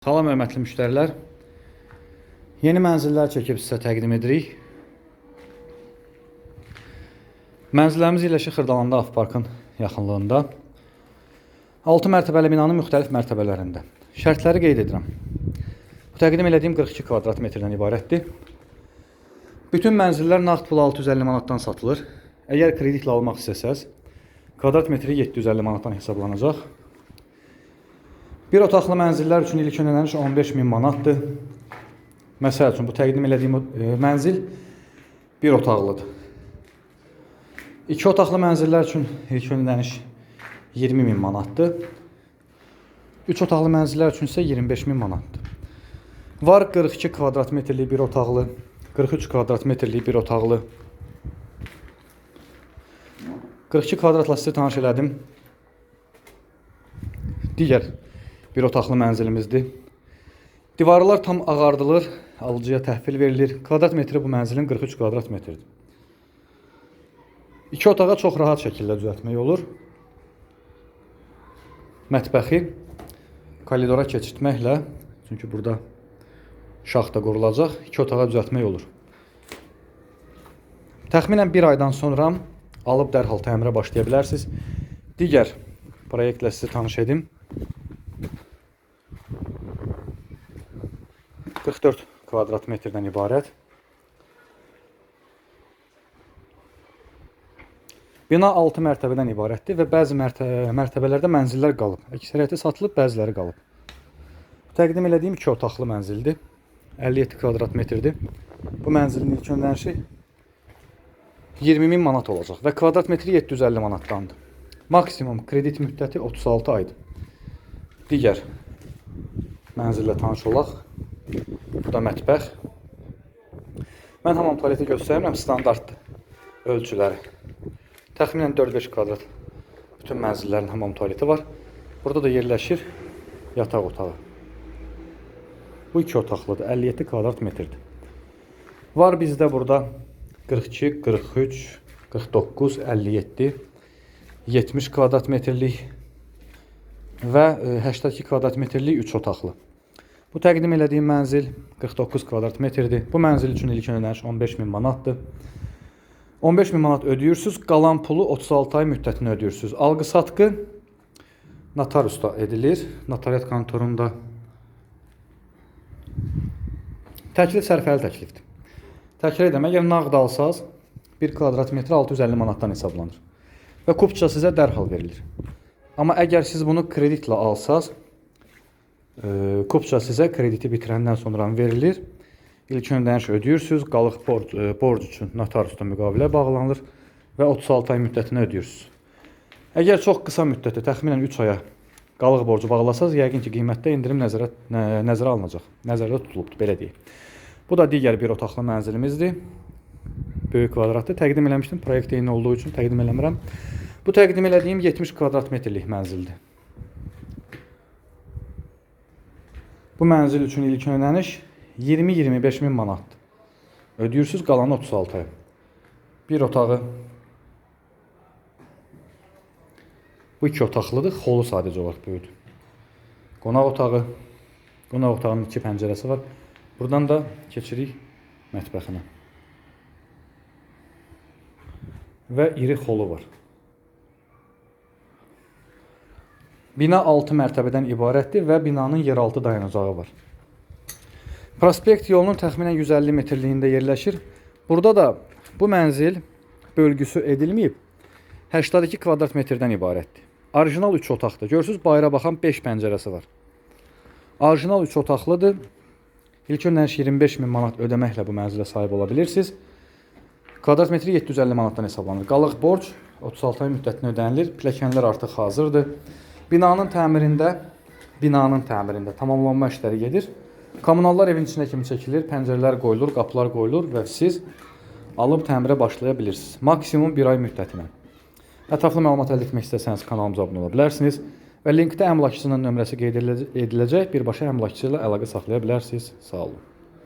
Salam hörmətli müştərilər. Yeni mənzillər çəkib sizə təqdim edirik. Mənzillərimiz yerləşir Xırdalanda Avparkın yaxınlığında. 6 mərtəbəli binanın müxtəlif mərtəbələrində. Şərtləri qeyd edirəm. Bu təqdim elədiyim 42 kvadrat metrdən ibarətdir. Bütün mənzillər nağd pul 650 manatdan satılır. Əgər kreditlə almaq istəsəz, kvadrat metri 750 manatdan hesablanacaq. Bir otaqlı mənzillər üçün ilk ödəniş 15 min manatdır. Məsəl üçün bu təqdim elədiyim e, mənzil bir otaqlıdır. İki otaqlı mənzillər üçün ilk ödəniş 20 min manatdır. Üç otaqlı mənzillər üçün isə 25 min manatdır. Var 42 kvadrat metrlik bir otaqlı, 43 kvadrat metrlik bir otaqlı. 42 kvadratla sizə tanış elədim. Digər bir otaqlı mənzilimizdir. Divarlar tam ağardılır, alıcıya təhvil verilir. Kvadrat metri bu mənzilin 43 kvadrat metridir. İki otağa çox rahat şəkildə düzəltmək olur. Mətbəxi koridora keçirtməklə, çünki burada şaxta qurulacaq, iki otağa düzəltmək olur. Təxminən bir aydan sonra alıb dərhal təmirə başlaya bilərsiniz. Digər proyektlə sizi tanış edim. 44 kvadrat metrdən ibarət. Bina 6 mərtəbədən ibarətdir və bəzi mərtə mərtəbələrdə mənzillər qalıb. Əksəriyyəti satılıb, bəziləri qalıb. Təqdim elədiyim 2 otaqlı mənzildir. 57 kvadrat metrdir. Bu mənzilin ilk ödənişi 20 min manat olacaq və kvadrat metri 750 manatdandır. Maksimum kredit müddəti 36 aydır. Digər mənzillə tanış olaq. Bu da mətbəx. Mən hamam tualeti göstərmirəm, standartdır ölçüləri. Təxminən 4-5 kvadrat bütün mənzillərin hamam tualeti var. Burada da yerləşir yataq otağı. Bu iki otaqlıdır, 57 kvadrat metrdir. Var bizdə burada 42, 43, 49, 57, 70 kvadrat metrlik və e, 82 kvadrat metrlik 3 otaqlı. Bu təqdim elədiyim mənzil 49 kvadrat metrdir. Bu mənzil üçün ilk ödəniş 15 min manatdır. 15 min manat ödəyirsiniz, qalan pulu 36 ay müddətini ödəyirsiniz. Alqı-satqı notariusda edilir. Notariat kontorunda təklif sərfəli təklifdir. Təkrar edirəm, əgər nağd alsaz 1 kvadrat metr 650 manatdan hesablanır və kupça sizə dərhal verilir. Amma əgər siz bunu kreditlə alsaz, kupça sizə krediti bitirəndən sonra verilir. İlk ödəniş ödəyirsiniz, qalıq borc, e, borc üçün notariusda müqavilə bağlanır və 36 ay müddətini ödəyirsiniz. Əgər çox qısa müddətdə, təxminən 3 aya qalıq borcu bağlasanız, yəqin ki, qiymətdə endirim nəzərə nə, nəzərə alınacaq. Nəzərdə tutulubdur, belə deyək. Bu da digər bir otaqlı mənzilimizdir. Böyük kvadratlı təqdim eləmişdim. Proyekt eyni olduğu üçün təqdim eləmirəm. Bu təqdim elədiyim 70 kvadrat metrlik mənzildir. Bu mənzil üçün ilk ödəniş 20-25 min manatdır. Ödəyirsiniz qalanı 36 ay. Bir otağı Bu iki otaqlıdır. Xolu sadəcə olaraq böyüdür. Qonaq otağı. Qonaq otağının iki pəncərəsi var. Buradan da keçirik mətbəxinə. Və iri xolu var. Bina 6 mərtəbədən ibarətdir və binanın yeraltı dayanacağı var. Prospekt yolunun təxminən 150 metrliyində yerləşir. Burada da bu mənzil bölgüsü edilməyib. 82 kvadrat metrdən ibarətdir. Orijinal 3 otaqdır. Görürsüz, bayıra baxan 5 pəncərəsi var. Orijinal 3 otaqlıdır. İlk ödəniş 25 min manat ödəməklə bu mənzilə sahib ola bilirsiniz. Kvadrat metri 750 manatdan hesablanır. Qalıq borc 36 ay müddətinə ödənilir. Pilləkənlər artıq hazırdır. Binanın təmirində, binanın təmirində tamamlanma işləri gedir. Kommunallar evin içinə kimi çəkilir, pəncərələr qoyulur, qapılar qoyulur və siz alıb təmirə başlaya bilirsiniz. Maksimum 1 ay müddətinə. Ətraflı məlumat əldə etmək istəsəniz kanalımıza abunə ola bilərsiniz və linkdə əmlakçısının nömrəsi qeyd ediləcək, birbaşa əmlakçı ilə əlaqə saxlaya bilərsiniz. Sağ olun.